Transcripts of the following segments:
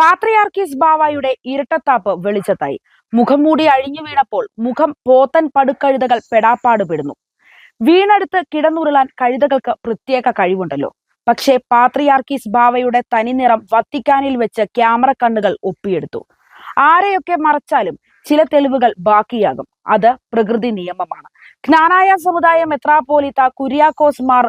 പാത്രിയാർക്കീസ് ബാവായുടെ ഇരട്ടത്താപ്പ് വെളിച്ചത്തായി. മുഖംമൂടി അഴിഞ്ഞു വീണപ്പോൾ മുഖം പോത്തൻ പടുക്കഴുതകൾ പെടാപ്പാട് പെടുന്നു. വീണെടുത്ത് കിടന്നുരുളാൻ കഴുതകൾക്ക് പ്രത്യേക കഴിവുണ്ടല്ലോ. പക്ഷേ പാത്രിയാർക്കീസ് ബാവയുടെ തനിനിറം വത്തിക്കാനിൽ വെച്ച് ക്യാമറ കണ്ണുകൾ ഒപ്പിയെടുത്തു. ആരെയൊക്കെ മറച്ചാലും ചില തെളിവുകൾ ബാക്കിയാകും. അത് പ്രകൃതി നിയമമാണ്. ജ്ഞാനായ സമുദായ മെത്രാപ്പോലിത്ത കുര്യാക്കോസ് മാർ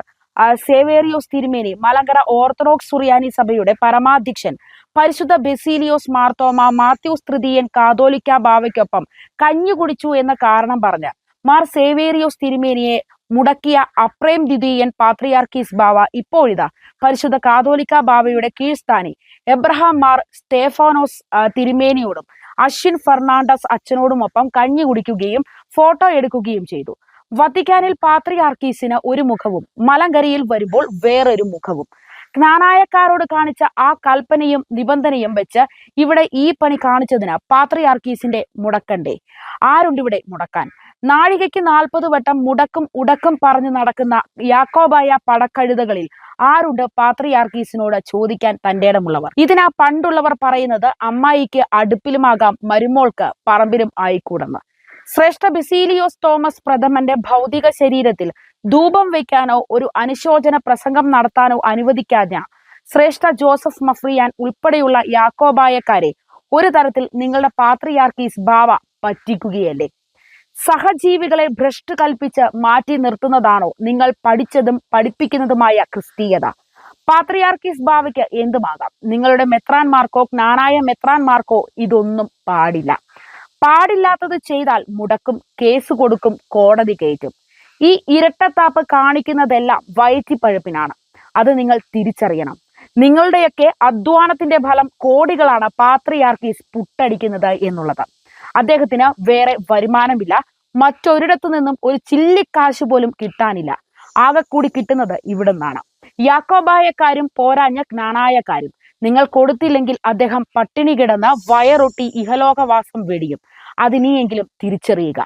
സേവേറിയോസ് തിരുമേനി മലങ്കര ഓർത്തഡോക്സ് സുറിയാനി സഭയുടെ പരമാധ്യക്ഷൻ പരിശുദ്ധ ബെസീലിയോസ് മാർത്തോമ മാത്യൂസ് തൃതീയൻ കാതോലിക്ക ബാവയ്ക്കൊപ്പം കഞ്ഞു കുടിച്ചു എന്ന കാരണം പറഞ്ഞ് മാർ സേവേറിയോസ് തിരുമേനിയെ മുടക്കിയ അപ്രേം ദ്വിതീയൻ പാത്രിയാർക്കീസ് ബാവ ഇപ്പോഴിതാ പരിശുദ്ധ കാതോലിക്ക ബാവയുടെ കീഴ്സ്ഥാനി. എബ്രഹാം മാർ സ്റ്റേഫാനോസ് തിരുമേനിയോടും അശ്വിൻ ഫെർണാണ്ടസ് അച്ഛനോടുമൊപ്പം കഞ്ഞി കുടിക്കുകയും ഫോട്ടോ എടുക്കുകയും ചെയ്തു. വത്തിക്കാനിൽ പാത്രിയാർക്കീസിന് ഒരു മുഖവും മലങ്കരിയിൽ വരുമ്പോൾ വേറൊരു മുഖവും. ജ്ഞാനായക്കാരോട് കാണിച്ച ആ കൽപ്പനയും നിബന്ധനയും വെച്ച് ഇവിടെ ഈ പണി കാണിച്ചതിന് പാത്രിയാർക്കീസിന്റെ മുടക്കണ്ടേ? ആരുണ്ട് ഇവിടെ മുടക്കാൻ? നാഴികയ്ക്ക് നാൽപ്പത് വട്ടം മുടക്കും ഉടക്കും പറഞ്ഞു നടക്കുന്ന യാക്കോബായ പടക്കഴുതകളിൽ ആരുണ്ട് പാത്രിയാർക്കീസിനോട് ചോദിക്കാൻ തന്റെ ഇടമുള്ളവർ? ഇതിനാ പണ്ടുള്ളവർ പറയുന്നത് അമ്മായിക്ക് അടുപ്പിലുമാകാം മരുമോൾക്ക് പറമ്പിലും ആയിക്കൂടെന്ന്. ശ്രേഷ്ഠ ബിസീലിയോസ് തോമസ് പ്രഥമന്റെ ഭൗതിക ശരീരത്തിൽ ധൂപം വയ്ക്കാനോ ഒരു അനുശോചന പ്രസംഗം നടത്താനോ അനുവദിക്കാതെ ശ്രേഷ്ഠ ജോസഫ് മഫ്രിയാൻ ഉൾപ്പെടെയുള്ള യാക്കോബായക്കാരെ ഒരു തരത്തിൽ നിങ്ങളുടെ പാത്രിയാർക്കീസ് ബാവ പറ്റിക്കുകയല്ലേ? സഹജീവികളെ ഭ്രഷ്ട് കൽപ്പിച്ച് മാറ്റി നിർത്തുന്നതാണോ നിങ്ങൾ പഠിച്ചതും പഠിപ്പിക്കുന്നതുമായ ക്രിസ്തീയത? പാത്രിയാർക്കീസ് ബാവയ്ക്ക് എന്തുമാകാം? നിങ്ങളുടെ മെത്രാൻമാർക്കോ മെത്രാൻ മെത്രാൻമാർക്കോ ഇതൊന്നും പാടില്ല. പാടില്ലാത്തത് ചെയ്താൽ മുടക്കും കേസ് കൊടുക്കും കോടതി കയറ്റും. ഈ ഇരട്ടത്താപ്പ് കാണിക്കുന്നതെല്ലാം വയറ്റിപ്പഴുപ്പിനാണ്. അത് നിങ്ങൾ തിരിച്ചറിയണം. നിങ്ങളുടെയൊക്കെ അധ്വാനത്തിന്റെ ഫലം കോടികളാണ് പാത്രിയാർക്കീസ് പുട്ടടിക്കുന്നത് എന്നുള്ളത്. അദ്ദേഹത്തിന് വേറെ വരുമാനമില്ല. മറ്റൊരിടത്തു നിന്നും ഒരു ചില്ലിക്കാശ് പോലും കിട്ടാനില്ല. ആകെ കൂടി കിട്ടുന്നത് ഇവിടുന്നാണ്. യാക്കോബായക്കാരും പോരാഞ്ഞ ജ്ഞാനായക്കാരും നിങ്ങൾ കൊടുത്തില്ലെങ്കിൽ അദ്ദേഹം പട്ടിണി കിടന്ന വയറൊട്ടി ഇഹലോകവാസം വെടിയും. അതിനിയെങ്കിലും തിരിച്ചറിയുക.